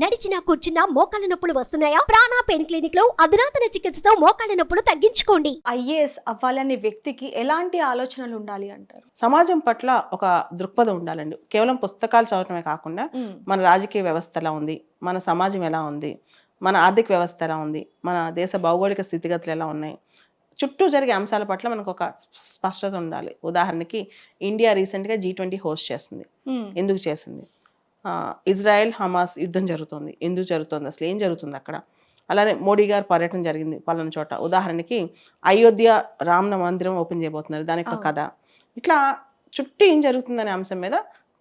నడిచినా కూర్చున్నా మోకాళ్ళ నొప్పులు వస్తున్నాయా? ప్రాణా పెయిన్ క్లినిక్లో అధునాతన చికిత్సతో మోకాళ్ళ నొప్పులు తగ్గించుకోండి. ఐఏఎస్ అవ్వాలనే వ్యక్తికి ఎలాంటి ఆలోచనలు ఉండాలి అంటారు? సమాజం పట్ల ఒక దృక్పథం ఉండాలండి. కేవలం పుస్తకాలు చదవటమే కాకుండా మన రాజకీయ వ్యవస్థ ఎలా ఉంది మన సమాజం ఎలా ఉంది మన ఆర్థిక వ్యవస్థ ఎలా ఉంది మన దేశ భౌగోళిక స్థితిగతులు ఎలా ఉన్నాయి చుట్టూ జరిగే అంశాల పట్ల మనకు ఒక స్పష్టత ఉండాలి. ఉదాహరణకి ఇండియా రీసెంట్గా జీ ట్వంటీ హోస్ట్ చేస్తుంది ఎందుకు చేసింది? ఇజ్రాయెల్ హమాస్ యుద్ధం జరుగుతుంది. ఎందుకు జరుగుతుంది? అసలు ఏం జరుగుతుంది అక్కడ? అలానే మోడీ గారు పర్యటన జరిగింది పలానా చోట. ఉదాహరణకి అయోధ్య రామ మందిరం ఓపెన్ చేయబోతున్నారు. దానికి ఒక. కథ. ఇట్లా చుట్టూ ఏం జరుగుతుందనే అంశం మీద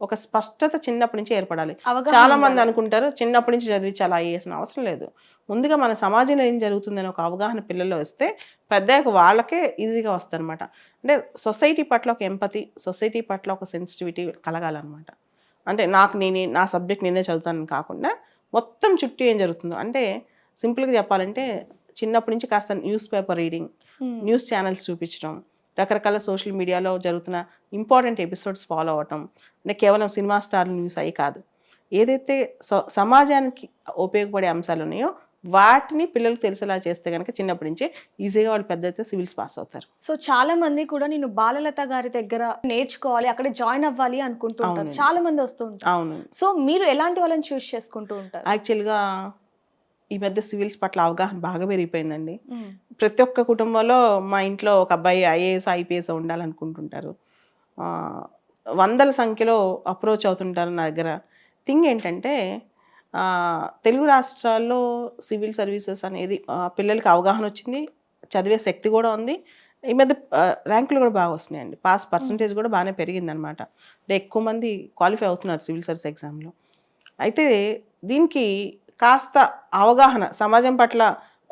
ఒక స్పష్టత చిన్నప్పటి నుంచి ఏర్పడాలి. చాలా మంది. అనుకుంటారు చిన్నప్పటి నుంచి చదివించాలి ఐఏఎస్ అవసరం లేదు. ముందుగా మన సమాజంలో ఏం జరుగుతుందని ఒక అవగాహన పిల్లల్లో వస్తే పెద్దయ్యాక వాళ్ళకే ఈజీగా వస్తుంది అనమాట అంటే సొసైటీ పట్ల ఒక ఎంపతి సొసైటీ పట్ల ఒక సెన్సిటివిటీ కలగాలన్నమాట. అంటే నాకు నేనే నా సబ్జెక్ట్ నేనే చదువుతానని కాకుండా మొత్తం చుట్టూ ఏం జరుగుతుందో అంటే సింపుల్గా చెప్పాలంటే చిన్నప్పటి నుంచి కాస్త news paper reading. News channels చూపించడం రకరకాల సోషల్ మీడియాలో జరుగుతున్న ఇంపార్టెంట్ ఎపిసోడ్స్ ఫాలో అవ్వటం అంటే కేవలం సినిమా స్టార్ న్యూస్ అయి కాదు ఏదైతే స- సమాజానికి ఉపయోగపడే అంశాలు ఉన్నాయో వాటిని పిల్లలకు తెలిసేలా చేస్తే కనుక చిన్నప్పటి నుంచే ఈజీగా వాళ్ళు పెద్ద అయితే సివిల్స్ పాస్ అవుతారు. సో చాలా మంది కూడా నేను బాలలత గారి దగ్గర నేర్చుకోవాలి అక్కడ జాయిన్ అవ్వాలి అనుకుంటూ ఉంటారు. అవునండి. చాలా మంది వస్తూ ఉంటారు. అవును సో మీరు ఎలాంటి వాళ్ళని చూస్ చేసుకుంటూ ఉంటారు? యాక్చువల్గా ఈ మధ్య సివిల్స్ పట్ల అవగాహన బాగా పెరిగిపోయిందండి. ప్రతి ఒక్క కుటుంబంలో మా ఇంట్లో ఒక అబ్బాయి ఐఏఎస్ ఐపీఎస్ ఉండాలనుకుంటుంటారు. వందల సంఖ్యలో అప్రోచ్ అవుతుంటారు నా దగ్గర. థింగ్ ఏంటంటే తెలుగు రాష్ట్రాల్లో సివిల్ సర్వీసెస్ అనేది పిల్లలకి అవగాహన వచ్చింది. చదివే శక్తి కూడా ఉంది. ఈ మధ్య ర్యాంకులు కూడా బాగా వస్తున్నాయండి. పాస్ పర్సంటేజ్ కూడా బాగానే పెరిగిందనమాట. అంటే ఎక్కువ మంది క్వాలిఫై అవుతున్నారు సివిల్ సర్వీస్ ఎగ్జామ్లో. అయితే దీనికి కాస్త అవగాహన సమాజం పట్ల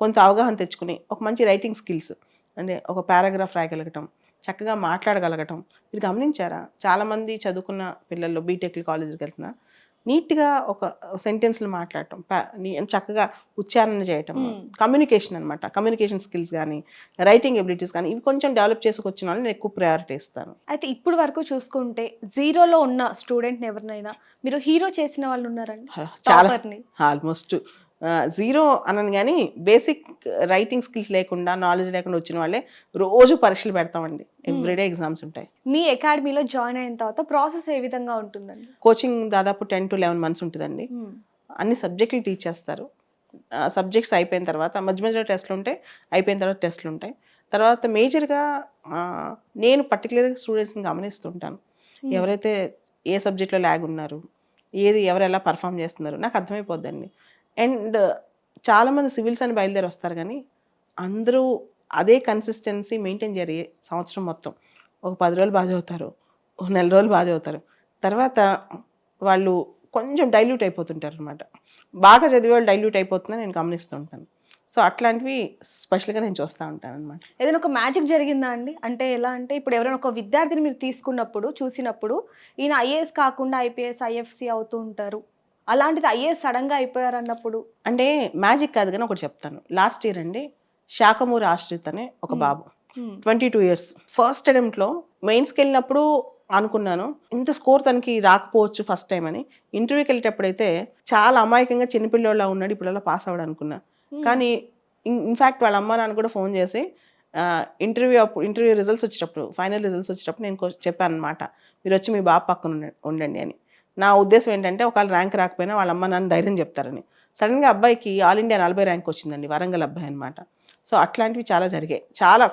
కొంత అవగాహన తెచ్చుకుని ఒక మంచి రైటింగ్ స్కిల్స్ అంటే ఒక పారాగ్రాఫ్ రాయగలగటం చక్కగా మాట్లాడగలగటం మీరు గమనించారా? చాలామంది చదువుకున్న పిల్లల్లో బీటెక్ కాలేజీకి వెళ్తున్నా నీట్గా ఒక సెంటెన్స్లు మాట్లాడటం చక్కగా ఉచ్చారణ చేయటం. కమ్యూనికేషన్ అనమాట కమ్యూనికేషన్ స్కిల్స్ కానీ రైటింగ్ ఎబిలిటీస్ కానీ ఇవి కొంచెం డెవలప్ చేసుకొచ్చిన వాళ్ళని నేను ఎక్కువ ప్రయారిటీ ఇస్తాను అయితే ఇప్పుడు వరకు చూసుకుంటే జీరోలో ఉన్న స్టూడెంట్ ఎవరినైనా మీరు హీరో చేసిన వాళ్ళు ఉన్నారండి చాలా. ఆల్మోస్ట్ జీరో అనను కానీ బేసిక్ రైటింగ్ స్కిల్స్ లేకుండా నాలెడ్జ్ లేకుండా వచ్చిన వాళ్ళే రోజు పరీక్షలు పెడతామండి. ఎవ్రీడే ఎగ్జామ్స్ ఉంటాయి. మీ అకాడమీలో జాయిన్ అయిన తర్వాత ప్రాసెస్ ఏ విధంగా ఉంటుందండి? కోచింగ్ దాదాపు టెన్ టు లెవెన్ మంత్స్ ఉంటుందండి. ఉమ్. అన్ని సబ్జెక్టులు టీచ్ చేస్తారు. సబ్జెక్ట్స్ అయిపోయిన తర్వాత మధ్య మధ్యలో టెస్ట్లు ఉంటాయి అయిపోయిన తర్వాత టెస్ట్లు ఉంటాయి. తర్వాత మేజర్గా నేను పర్టికులర్గా స్టూడెంట్స్ని గమనిస్తుంటాను. Hmm. ఎవరైతే ఏ సబ్జెక్ట్లో ల్యాగ్ ఉన్నారు ఏది ఎవరు ఎలా పర్ఫామ్ చేస్తున్నారు నాకు అర్థమైపోద్దండి. అండ్ చాలామంది సివిల్స్ అని బయలుదేరి వస్తారు కానీ అందరూ అదే కన్సిస్టెన్సీ మెయింటైన్ జరిగే సంవత్సరం మొత్తం. ఒక పది రోజులు బాగా చదువుతారు ఒక నెల రోజులు బాగా చదువుతారు. తర్వాత వాళ్ళు కొంచెం డైల్యూట్ అయిపోతుంటారు అనమాట బాగా చదివే వాళ్ళు డైల్యూట్ అయిపోతుందని నేను గమనిస్తూ ఉంటాను. సో అట్లాంటివి స్పెషల్గా నేను చూస్తూ ఉంటాను అనమాట ఏదైనా ఒక మ్యాజిక్ జరిగిందా అండి? అంటే ఎలా అంటే ఇప్పుడు ఎవరైనా ఒక విద్యార్థిని మీరు తీసుకున్నప్పుడు చూసినప్పుడు ఈయన ఐఏఎస్ కాకుండా ఐపీఎస్ ఐఎఫ్సి అవుతూ ఉంటారు. అలాంటిది ఐఏఎస్ సడన్గా అయిపోయారు అన్నప్పుడు అంటే మ్యాజిక్ కాదు కానీ ఒకటి చెప్తాను. లాస్ట్ ఇయర్ అండి శాఖమూరి ఆశ్రిత్ అనే ఒక. బాబు. Twenty two years. ఫస్ట్ అటెంప్ట్లో మెయిన్స్కి వెళ్ళినప్పుడు అనుకున్నాను ఇంత స్కోర్ తనకి రాకపోవచ్చు ఫస్ట్ టైం అని. ఇంటర్వ్యూకి వెళ్ళేటప్పుడైతే చాలా అమాయకంగా చిన్నపిల్లోళ్ళ ఉన్నాడు ఇప్పుడు అలా పాస్ అవ్వడం అనుకున్నా. కానీ ఇన్ఫ్యాక్ట్ వాళ్ళ అమ్మ నాన్న కూడా ఫోన్ చేసి ఇంటర్వ్యూ అప్పుడు ఇంటర్వ్యూ రిజల్ట్స్ వచ్చేటప్పుడు ఫైనల్ రిజల్ట్స్ వచ్చేటప్పుడు నేను చెప్పాను అనమాట మీరు వచ్చి మీ బాబు పక్కన ఉండ- ఉండండి అని. నా ఉద్దేశం ఏంటంటే ఒకవేళ ర్యాంక్ రాకపోయినా వాళ్ళ అమ్మ నాన్న ధైర్యం చెప్తారని. సడన్గా అబ్బాయికి ఆల్ ఇండియా నలభై ర్యాంక్ వచ్చిందండి వరంగల్ అబ్బాయి అనమాట సో అట్లాంటివి చాలా జరిగాయి. చాలా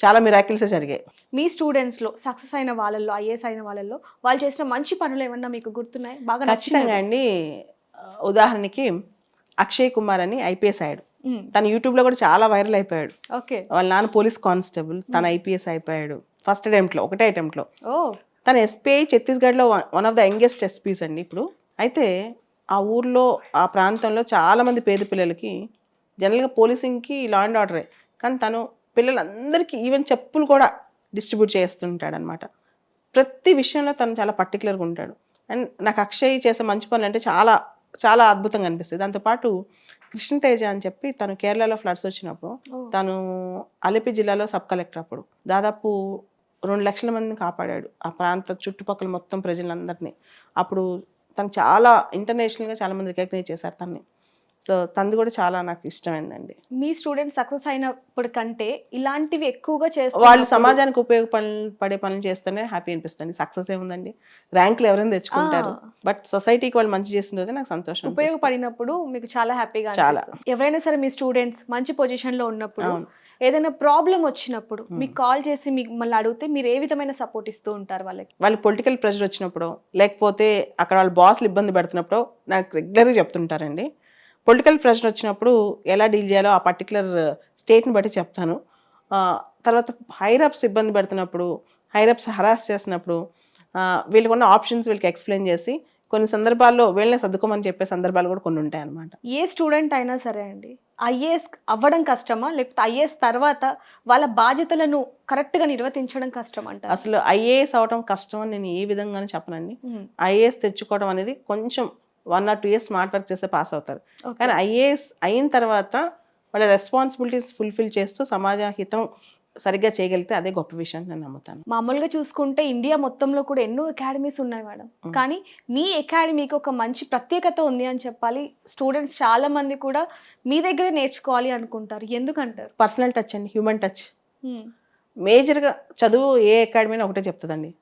చాలా మిరాకిల్సే జరిగాయి. మీ స్టూడెంట్స్లో సక్సెస్ అయిన వాళ్ళల్లో ఐఏఎస్ అయిన వాళ్ళల్లో వాళ్ళు చేసిన మంచి పనులు ఏమన్నా మీకు గుర్తున్నాయి? బాగా ఖచ్చితంగా అండి. ఉదాహరణకి అక్షయ్ కుమార్ అని ఐపీఎస్ అయ్యాడు. తను యూట్యూబ్లో కూడా చాలా వైరల్ అయిపోయాడు. ఓకే. వాళ్ళ నాన్న పోలీస్ కానిస్టేబుల్ తన ఐపీఎస్ అయిపోయాడు. ఫస్ట్ అటెంప్ట్లో ఒకటే అటెంప్ట్లో ఓ. తన ఎస్పీఐ ఛత్తీస్గఢ్లో one of the youngest SPs అండి ఇప్పుడు. అయితే ఆ ఊర్లో ఆ ప్రాంతంలో చాలా మంది పేద పిల్లలకి జనరల్గా పోలీసింగ్కి లా అండ్ ఆర్డరే కానీ తను పిల్లలందరికీ ఈవెన్ చెప్పులు కూడా డిస్ట్రిబ్యూట్ చేస్తుంటాడు అనమాట ప్రతి విషయంలో తను చాలా పర్టికులర్గా ఉంటాడు. అండ్ నాకు అక్షయ్ చేసే మంచి పనులు అంటే చాలా చాలా అద్భుతంగా అనిపిస్తుంది దాంతోపాటు కృష్ణతేజ అని చెప్పి తను కేరళలో ఫ్లడ్స్ వచ్చినప్పుడు. తను అలిపి జిల్లాలో సబ్ కలెక్టర్ అప్పుడు. దాదాపు రెండు లక్షల మందిని కాపాడాడు ఆ ప్రాంత చుట్టుపక్కల మొత్తం ప్రజలందరినీ అప్పుడు తను చాలా ఇంటర్నేషనల్గా చాలా మంది రికగ్నైజ్ చేశారు తనని సో తనది కూడా చాలా నాకు ఇష్టమైందండి మీ స్టూడెంట్ సక్సెస్ అయినప్పుడు కంటే ఇలాంటివి ఎక్కువగా వాళ్ళు చేస్తున్నప్పుడు- సమాజానికి ఉపయోగపడే పడే పనులు చేస్తేనే హ్యాపీ అనిపిస్తుంది సక్సెస్ ఏముందండి ర్యాంకులు ఎవరైనా తెచ్చుకుంటారు. బట్ సొసైటీకి వాళ్ళు మంచి చేసిన రోజే నాకు సంతోషం. ఉపయోగపడినప్పుడు మీకు చాలా హ్యాపీగా చాలా. ఎవరైనా సరే మీ స్టూడెంట్స్ మంచి పొజిషన్లో ఉన్నప్పుడు. ఏదైనా ప్రాబ్లం వచ్చినప్పుడు మీకు కాల్ చేసి మిమ్మల్ని అడిగితే మీరు ఏ విధమైన సపోర్ట్ ఇస్తూ ఉంటారు వాళ్ళకి? వాళ్ళు పొలిటికల్ ప్రెషర్ వచ్చినప్పుడు లేకపోతే అక్కడ వాళ్ళ బాస్లు ఇబ్బంది పెడుతున్నప్పుడు నాకు రెగ్యులర్గా చెప్తుంటారండి. పొలిటికల్ ప్రెషర్ వచ్చినప్పుడు ఎలా డీల్ చేయాలో ఆ పర్టికులర్ స్టేట్ని బట్టి చెప్తాను. తర్వాత హైరప్స్ ఇబ్బంది పెడుతున్నప్పుడు హైరప్స్ హరాస్ చేసినప్పుడు వీళ్ళకు ఉన్న ఆప్షన్స్ వీళ్ళకి ఎక్స్ప్లెయిన్ చేసి కొన్ని సందర్భాల్లో వీళ్ళని సర్దుకోమని చెప్పే సందర్భాలు కూడా కొన్ని ఉంటాయి అన్నమాట ఏ స్టూడెంట్ అయినా సరే అండి ఐఏఎస్ అవ్వడం కష్టమా? లేకపోతే ఐఏఎస్ తర్వాత వాళ్ళ బాధ్యతలను కరెక్ట్గా నిర్వర్తించడం కష్టం అంటారు. అసలు ఐఏఎస్ అవడం కష్టం అని నేను ఏ విధంగానే చెప్పనండి. ఐఏఎస్ తెచ్చుకోవడం అనేది కొంచెం one or two years smart work చేస్తే పాస్ అవుతారు. కానీ ఐఏఎస్ అయిన తర్వాత వాళ్ళ రెస్పాన్సిబిలిటీస్ ఫుల్ఫిల్ చేస్తూ సమాజ హితం సరిగ్గా చేయగలిగితే అదే గొప్ప విషయం నేను నమ్ముతాను. మామూలుగా చూసుకుంటే ఇండియా మొత్తంలో కూడా ఎన్నో అకాడమీస్ ఉన్నాయి మేడం. కానీ మీ అకాడమీకి ఒక మంచి ప్రత్యేకత ఉంది అని చెప్పాలి. స్టూడెంట్స్ చాలా మంది కూడా మీ దగ్గరే నేర్చుకోవాలి అనుకుంటారు. ఎందుకంటారు? పర్సనల్ టచ్ అండి హ్యూమన్ టచ్ మేజర్గా చదువు ఏ అకాడమీ ఒకటే చెప్తుందండి.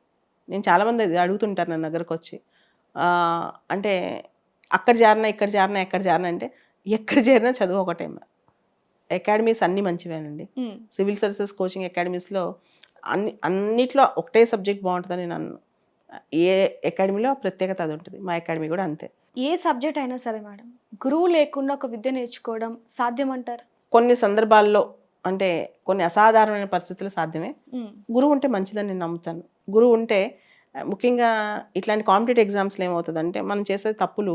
నేను చాలామంది అడుగుతుంటారు నా దగ్గరకు వచ్చి. అంటే అక్కడ చేరినా ఇక్కడ చేరినా ఎక్కడ చేరినా అంటే ఎక్కడ చేరినా చదువు ఒకటే అకాడమీస్ అన్నీ మంచివేనండి. సివిల్ సర్వీసెస్ కోచింగ్ అకాడమీస్లో అన్ని అన్నిట్లో ఒకటే సబ్జెక్ట్ బాగుంటుందని నేను అన్ను ఏ అకాడమీలో ప్రత్యేకత అది ఉంటుంది. మా అకాడమీ కూడా అంతే. ఏ సబ్జెక్ట్ అయినా సరే మేడం గురువు లేకుండా ఒక విద్య నేర్చుకోవడం సాధ్యం అంటారు కొన్ని సందర్భాల్లో అంటే కొన్ని అసాధారణమైన పరిస్థితులు సాధ్యమే. గురువు ఉంటే మంచిదని నేను నమ్ముతాను. గురువు ఉంటే ముఖ్యంగా ఇట్లాంటి కాంపిటేటివ్ ఎగ్జామ్స్లో ఏమవుతుందంటే మనం చేసే తప్పులు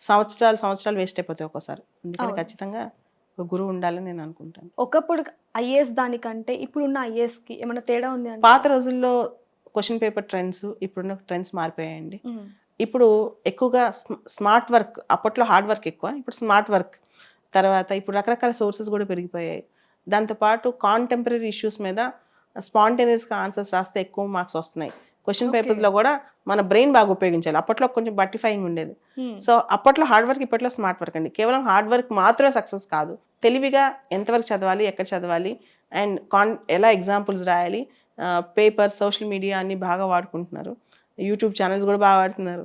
సంవత్సరాలు సంవత్సరాలు వేస్ట్ అయిపోతాయి ఒక్కోసారి. అందుకని. ఖచ్చితంగా ఒక గురువు ఉండాలని నేను అనుకుంటాను. ఒకప్పుడు ఐఏఎస్ దానికంటే ఇప్పుడున్న ఐఏఎస్కి ఏమైనా తేడా ఉంది అంటే? పాత రోజుల్లో క్వశ్చన్ పేపర్ ట్రెండ్స్ ఇప్పుడున్న ట్రెండ్స్ మారిపోయాయండి. ఇప్పుడు ఎక్కువగా స్మ- స్మార్ట్ వర్క్ అప్పట్లో హార్డ్ వర్క్ ఎక్కువ ఇప్పుడు స్మార్ట్ వర్క్. తర్వాత ఇప్పుడు రకరకాల సోర్సెస్ కూడా పెరిగిపోయాయి. దాంతోపాటు కాంటెంపరీ ఇష్యూస్ మీద స్పాంటేనియస్గా ఆన్సర్స్ రాస్తే ఎక్కువ మార్క్స్ వస్తున్నాయి. Question Okay. పేపర్స్లో కూడా మన బ్రెయిన్ బాగా ఉపయోగించాలి. అప్పట్లో కొంచెం బట్టిఫైయింగ్ ఉండేది. సో అప్పట్లో హార్డ్ వర్క్ ఇప్పట్లో స్మార్ట్ వర్క్ అండి. కేవలం హార్డ్ వర్క్ మాత్రమే సక్సెస్ కాదు. తెలివిగా ఎంతవరకు చదవాలి ఎక్కడ చదవాలి అండ్ కాన్ ఎలా ఎగ్జాంపుల్స్ రాయాలి పేపర్ సోషల్ మీడియా అన్ని బాగా వాడుకుంటున్నారు. యూట్యూబ్ ఛానల్స్ కూడా బాగా వాడుతున్నారు.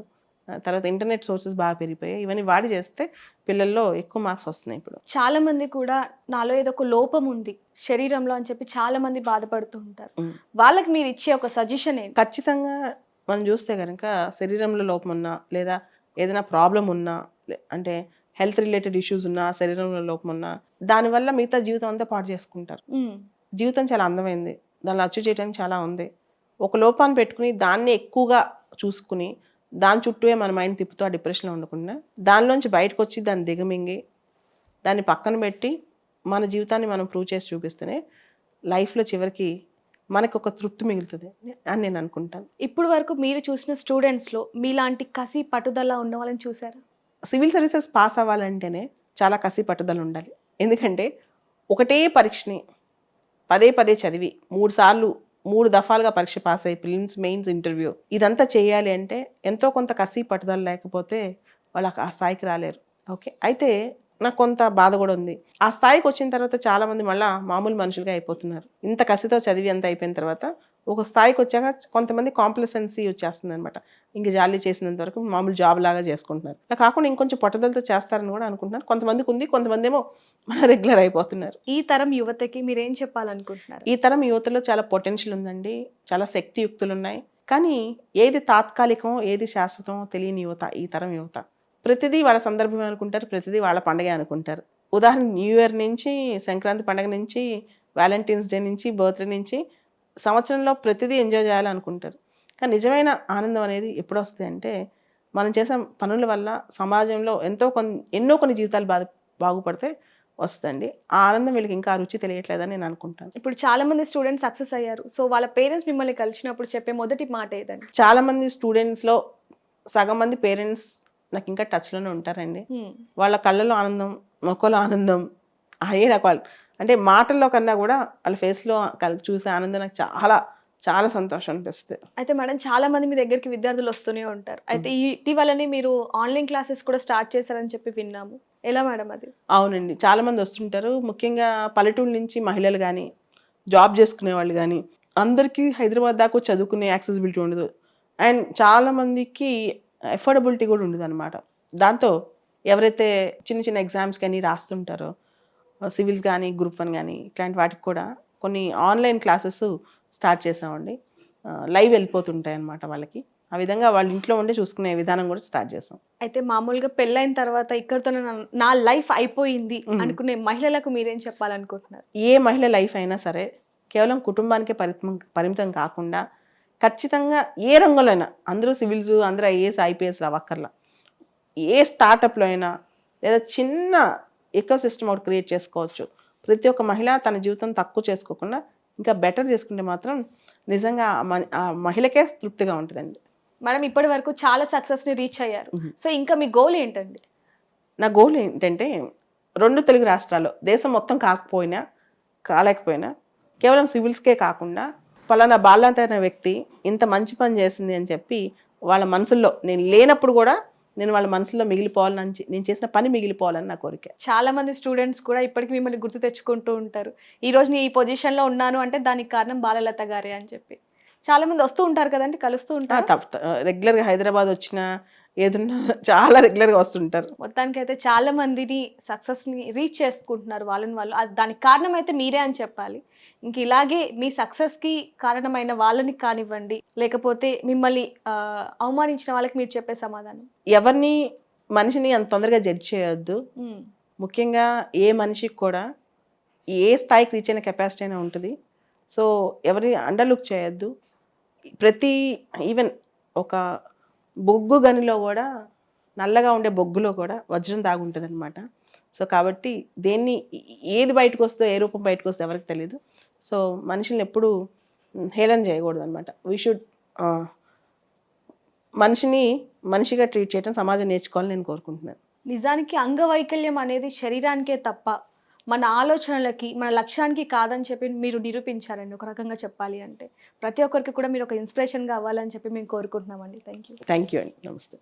తర్వాత ఇంటర్నెట్ సోర్సెస్ బాగా పెరిగిపోయాయి. ఇవన్నీ వాడి చేస్తే పిల్లల్లో ఎక్కువ మార్క్స్ వస్తున్నాయి ఇప్పుడు. చాలా మంది కూడా నాలో ఏదో ఒక లోపం ఉంది శరీరంలో అని చెప్పి చాలా మంది బాధపడుతూ ఉంటారు. వాళ్ళకి మీరు ఇచ్చే ఒక సజెషన్ ఏంటి? ఖచ్చితంగా మనం చూస్తే కనుక శరీరంలో లోపం ఉన్నా లేదా ఏదైనా ప్రాబ్లం ఉన్నా అంటే హెల్త్ రిలేటెడ్ ఇష్యూస్ ఉన్నా శరీరంలో లోపం ఉన్నా దానివల్ల మిగతా జీవితం అంతా పాడు చేసుకుంటారు. జీవితం చాలా అందమైంది. దాన్ని అచ్చు చేయడానికి చాలా ఉంది. ఒక లోపాన్ని పెట్టుకుని దాన్ని ఎక్కువగా చూసుకుని దాని చుట్టూ మన మైండ్ తిప్పుతూ ఆ డిప్రెషన్లో ఉండకుండా దానిలోంచి బయటకు వచ్చి దాన్ని దిగమింగి దాన్ని పక్కన పెట్టి మన జీవితాన్ని మనం ప్రూవ్ చేసి చూపిస్తేనే లైఫ్లో చివరికి మనకు ఒక తృప్తి మిగులుతుంది అని నేను అనుకుంటాను. ఇప్పుడు వరకు మీరు చూసిన స్టూడెంట్స్లో మీలాంటి కసి పట్టుదల ఉన్న వాళ్ళని చూసారా? సివిల్ సర్వీసెస్ పాస్ అవ్వాలంటేనే చాలా కసి పట్టుదల ఉండాలి. ఎందుకంటే ఒకటే పరీక్షని పదే పదే చదివి మూడు సార్లు మూడు దఫాలుగా పరీక్ష పాస్ అయ్యి ప్రిలిమ్స్ మెయిన్స్ ఇంటర్వ్యూ. ఇదంతా చేయాలి అంటే ఎంతో కొంత కసి పట్టుదల లేకపోతే వాళ్ళు ఆ స్థాయికి రాలేరు. ఓకే? అయితే నాకు కొంత బాధ కూడా ఉంది. ఆ స్థాయికి వచ్చిన తర్వాత చాలా మంది మళ్ళీ మామూలు మనుషులుగా అయిపోతున్నారు. ఇంత కసితో చదివి అంత అయిపోయిన తర్వాత ఒక స్థాయికి వచ్చాక కొంతమంది కాంప్లసెన్సీ వచ్చేస్తుంది అనమాట ఇంక జాలీ చేసినంత వరకు మామూలు జాబ్ లాగా చేసుకుంటున్నారు. అలా కాకుండా ఇంకొంచెం పట్టుదలతో చేస్తారని కూడా అనుకుంటున్నారు. కొంతమందికి ఉంది కొంతమంది ఏమో మన రెగ్యులర్ అయిపోతున్నారు. ఈ తరం యువతకి మీరు ఏం చెప్పాలనుకుంటున్నారు? ఈ తరం యువతలో చాలా పొటెన్షియల్ ఉందండి. చాలా శక్తియుక్తులు ఉన్నాయి కానీ ఏది తాత్కాలికమో ఏది శాశ్వతమో తెలియని యువత ఈ తరం యువత. ప్రతిదీ వాళ్ళ సందర్భమే అనుకుంటారు ప్రతిదీ వాళ్ళ పండగే అనుకుంటారు. ఉదాహరణ న్యూ ఇయర్ నుంచి సంక్రాంతి పండగ నుంచి వ్యాలంటైన్స్ డే నుంచి బర్త్డే నుంచి సంవత్సరంలో ప్రతిదీ ఎంజాయ్ చేయాలనుకుంటారు. కానీ నిజమైన ఆనందం అనేది ఎప్పుడు వస్తుంది అంటే మనం చేసే పనుల వల్ల సమాజంలో ఎంతో కొన్ని ఎన్నో కొన్ని జీవితాలు బాధ బాగుపడితే వస్తుంది ఆ ఆనందం వీళ్ళకి ఇంకా రుచి తెలియట్లేదని నేను అనుకుంటాను. ఇప్పుడు చాలా మంది స్టూడెంట్స్ సక్సెస్ అయ్యారు. సో వాళ్ళ పేరెంట్స్ మిమ్మల్ని కలిసినప్పుడు చెప్పే మొదటి మాట ఏదండి? చాలా మంది స్టూడెంట్స్లో సగం మంది పేరెంట్స్ నాకు ఇంకా టచ్లోనే ఉంటారండి. వాళ్ళ కళ్ళలో ఆనందం మొక్కలో ఆనందం అయ్యే నాకు వాళ్ళు అంటే మాటల్లో కన్నా కూడా వాళ్ళ ఫేస్లో చూసే ఆనందం నాకు చాలా చాలా సంతోషం అనిపిస్తుంది. అయితే మేడం చాలా మంది మీ దగ్గరికి విద్యార్థులు వస్తూనే ఉంటారు. అయితే ఇటీవలనే మీరు ఆన్లైన్ క్లాసెస్ కూడా స్టార్ట్ చేశారని చెప్పి విన్నాము. ఎలా మేడం అది? అవునండి. చాలా మంది వస్తుంటారు. ముఖ్యంగా పల్లెటూరు నుంచి మహిళలు కానీ జాబ్ చేసుకునే వాళ్ళు కానీ అందరికీ హైదరాబాద్ దాకా చదువుకునే యాక్సెసిబిలిటీ ఉండదు. అండ్ చాలా మందికి ఎఫోర్డబిలిటీ కూడా ఉండదు అనమాట దాంతో ఎవరైతే చిన్న చిన్న ఎగ్జామ్స్ కానీ రాస్తుంటారో సివిల్స్ కానీ గ్రూప్ వన్ కానీ ఇట్లాంటి వాటికి కూడా కొన్ని ఆన్లైన్ క్లాసెస్ స్టార్ట్ చేసామండి. లైవ్ వెళ్ళిపోతుంటాయి అనమాట వాళ్ళకి. ఆ విధంగా వాళ్ళ ఇంట్లో ఉండి చూసుకునే విధానం కూడా స్టార్ట్ చేసాం. అయితే మామూలుగా పెళ్ళైన తర్వాత ఇక్కడతో నా లైఫ్ అయిపోయింది. అనుకునే మహిళలకు మీరేం చెప్పాలనుకుంటున్నారు? ఏ మహిళ లైఫ్ అయినా సరే కేవలం కుటుంబానికే పరిమితం పరిమితం కాకుండా ఖచ్చితంగా ఏ రంగంలో అయినా అందరూ సివిల్స్ అందరూ ఐఏఎస్ ఐపీఎస్ అవ్వక్కర్లా ఏ స్టార్టప్లో అయినా లేదా చిన్న ఎకో సిస్టమ్ ఒకటి క్రియేట్ చేసుకోవచ్చు. ప్రతి ఒక్క మహిళ తన జీవితం తక్కువ చేసుకోకుండా ఇంకా బెటర్ చేసుకుంటే మాత్రం నిజంగా ఆ మహిళకే తృప్తిగా ఉంటుందండి. మేడం ఇప్పటి వరకు చాలా సక్సెస్ని రీచ్ అయ్యారు. సో ఇంకా మీ గోల్ ఏంటండి? నా గోల్ ఏంటంటే రెండు తెలుగు రాష్ట్రాల్లో దేశం మొత్తం కాకపోయినా కాలేకపోయినా కేవలం సివిల్స్కే కాకుండా పలానా బాలాంత అనే వ్యక్తి ఇంత మంచి పని చేసింది అని చెప్పి వాళ్ళ మనసుల్లో నేను లేనప్పుడు కూడా నేను వాళ్ళ మనసులో మిగిలిపోవాలని నేను చేసిన పని మిగిలిపోవాలని నా కోరిక. చాలా మంది స్టూడెంట్స్ కూడా ఇప్పటికి మిమ్మల్ని గుర్తు తెచ్చుకుంటూ ఉంటారు. ఈ రోజు నేను ఈ పొజిషన్లో ఉన్నాను అంటే దానికి కారణం బాలలత గారే అని చెప్పి. చాలా మంది వస్తూ ఉంటారు కదండి కలుస్తూ ఉంటారు? తప్ప రెగ్యులర్గా హైదరాబాద్ వచ్చిన ఏదున్నా చాలా రెగ్యులర్గా వస్తుంటారు. మొత్తానికి అయితే చాలా మందిని సక్సెస్ని రీచ్ చేసుకుంటున్నారు వాళ్ళని వాళ్ళు. అది దానికి కారణం అయితే మీరే అని చెప్పాలి. ఇంక ఇలాగే మీ సక్సెస్కి కారణమైన వాళ్ళని కానివ్వండి లేకపోతే మిమ్మల్ని అవమానించిన వాళ్ళకి మీరు చెప్పే సమాధానం. ఎవరిని మనిషిని అంత తొందరగా జడ్జ్ చేయొద్దు. ముఖ్యంగా ఏ మనిషికి కూడా ఏ స్థాయికి రీచ్ అయిన కెపాసిటీ అయినా ఉంటుంది. సో ఎవరిని అండర్లుక్ చేయొద్దు. ప్రతి ఈవెన్ ఒక బొగ్గు గనిలో కూడా నల్లగా ఉండే బొగ్గులో కూడా వజ్రం దాగుంటుంది అనమాట సో కాబట్టి దేన్ని ఏది బయటకు వస్తుందో ఏ రూపం బయటకు వస్తుందో ఎవరికి తెలియదు సో మనుషుల్ని ఎప్పుడు హేళన చేయకూడదు అనమాట వీ షుడ్ మనిషిని మనిషిగా ట్రీట్ చేయడం సమాజం నేర్చుకోవాలని నేను కోరుకుంటున్నాను. నిజానికి అంగవైకల్యం అనేది శరీరానికే తప్ప మన ఆలోచనలకి మన లక్ష్యానికి కాదని చెప్పి మీరు నిరూపించారండి ఒక రకంగా చెప్పాలి అంటే. ప్రతి ఒక్కరికి కూడా మీరు ఒక ఇన్స్పిరేషన్గా అవ్వాలని చెప్పి మేము కోరుకుంటున్నామండి. థ్యాంక్ యూ థ్యాంక్ యూ అండి. నమస్తే.